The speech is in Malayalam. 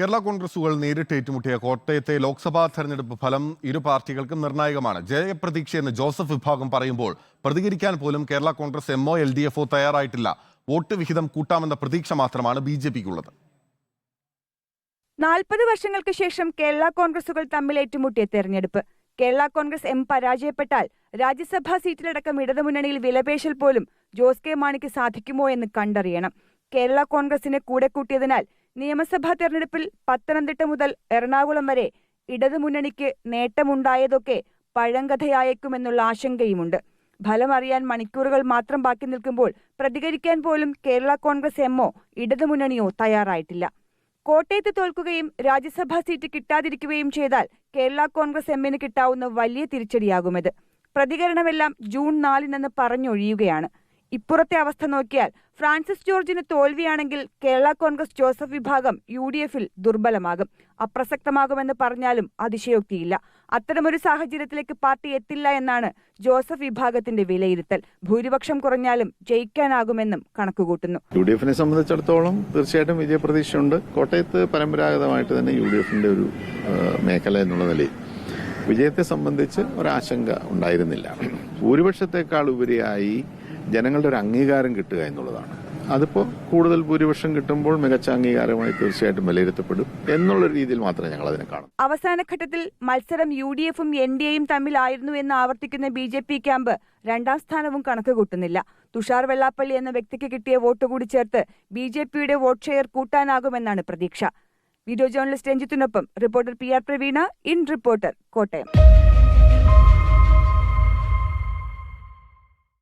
കേരള കോൺഗ്രസുകൾ നേരിട്ട് ഏറ്റുമുട്ടിയ കോട്ടയത്തെ ലോക്സഭാ തെരഞ്ഞെടുപ്പ് ഫലം ഇരു പാർട്ടികൾക്കും നിർണായകമാണ്. ജയപ്രതീക്ഷയെന്ന് ജോസഫ് വിഭാഗം പറയുമ്പോൾ പ്രതികരിക്കാൻ പോലും കേരള കോൺഗ്രസ് എംഒ എൽ ഡി എഫ്ഒ തയ്യാറായിട്ടില്ല. വോട്ട് വിഹിതം കൂട്ടാമെന്ന പ്രതീക്ഷ മാത്രമാണ് ബി ജെ പിക്കുള്ളത്. നാൽപ്പത് വർഷങ്ങൾക്ക് ശേഷം കേരള കോൺഗ്രസുകൾ തമ്മിൽ ഏറ്റുമുട്ടിയ തെരഞ്ഞെടുപ്പ്. കേരള കോൺഗ്രസ് എം പരാജയപ്പെട്ടാൽ രാജ്യസഭാ സീറ്റിലടക്കം ഇടതുമുന്നണിയിൽ വിലപേശൽ പോലും ജോസ് കെ മാണിക്ക് സാധിക്കുമോ എന്ന് കണ്ടറിയണം. കേരള കോൺഗ്രസിനെ കൂടെ കൂട്ടിയതിനാൽ നിയമസഭാ തെരഞ്ഞെടുപ്പിൽ പത്തനംതിട്ട മുതൽ എറണാകുളം വരെ ഇടതുമുന്നണിക്ക് നേട്ടമുണ്ടായതൊക്കെ പഴങ്കഥയായേക്കുമെന്നുള്ള ആശങ്കയുമുണ്ട്. ഫലമറിയാൻ മണിക്കൂറുകൾ മാത്രം ബാക്കി നിൽക്കുമ്പോൾ പ്രതികരിക്കാൻ പോലും കേരള കോൺഗ്രസ് എമ്മോ ഇടതുമുന്നണിയോ തയ്യാറായിട്ടില്ല. കോട്ടയത്ത് തോൽക്കുകയും രാജ്യസഭാ സീറ്റ് കിട്ടാതിരിക്കുകയും ചെയ്താൽ കേരള കോൺഗ്രസ് എമ്മിന് കിട്ടാവുന്ന വലിയ തിരിച്ചടിയാകുമത് പ്രതികരണമെല്ലാം ജൂൺ നാലിനെന്ന് പറഞ്ഞൊഴിയുകയാണ്. ഇപ്പുറത്തെ അവസ്ഥ നോക്കിയാൽ ഫ്രാൻസിസ് ജോർജിന് തോൽവിയാണെങ്കിൽ കേരള കോൺഗ്രസ് ജോസഫ് വിഭാഗം യു ഡി എഫിൽ ദുർബലമാകും. അപ്രസക്തമാകുമെന്ന് പറഞ്ഞാലും അതിശയോക്തിയില്ല. അത്തരമൊരു സാഹചര്യത്തിലേക്ക് പാർട്ടി എത്തില്ല എന്നാണ് ജോസഫ് വിഭാഗത്തിന്റെ വിലയിരുത്തൽ. ഭൂരിപക്ഷം കുറഞ്ഞാലും ജയിക്കാനാകുമെന്നും കണക്കുകൂട്ടുന്നു. യു ഡി എഫിനെ സംബന്ധിച്ചിടത്തോളം തീർച്ചയായിട്ടും വിജയപ്രതീക്ഷയുണ്ട് കോട്ടയത്ത് പരമ്പരാഗതമായിട്ട് തന്നെ യു ഡി എഫിന്റെ ഒരു മേഖല എന്നുള്ള നിലയിൽ വിജയത്തെ സംബന്ധിച്ച് ഒരാശങ്ക ഉണ്ടായിരുന്നില്ല. ഭൂരിപക്ഷത്തെക്കാൾ ഉപരിയായി ജനങ്ങളുടെ ഒരു അംഗീകാരം കിട്ടുക എന്നുള്ളതാണ്. അതിപ്പോൾ കൂടുതൽ ഭൂരിപക്ഷം കിട്ടുമ്പോൾ മികച്ച അംഗീകാരമായി തീർച്ചയായിട്ടും വിലയിരുത്തപ്പെടും എന്നുള്ള രീതിയിൽ മാത്രമേ ഞങ്ങൾ അതിനെ കാണൂ. അവസാനഘട്ടത്തിൽ മത്സരം യു ഡി എഫും എൻ ഡി എയും തമ്മിലായിരുന്നു എന്ന് ആവർത്തിക്കുന്ന ബി ജെ പി ക്യാമ്പ് രണ്ടാം സ്ഥാനവും കണക്ക് കൂട്ടുന്നില്ല. തുഷാർ വെള്ളാപ്പള്ളി എന്ന വ്യക്തിക്ക് കിട്ടിയ വോട്ട് കൂടി ചേർത്ത് ബി ജെ പിയുടെ വോട്ട് ഷെയർ കൂട്ടാനാകുമെന്നാണ് പ്രതീക്ഷ. Video journalist രഞ്ജിത്തിനൊപ്പം reporter P R Praveena in reporter Kottayam.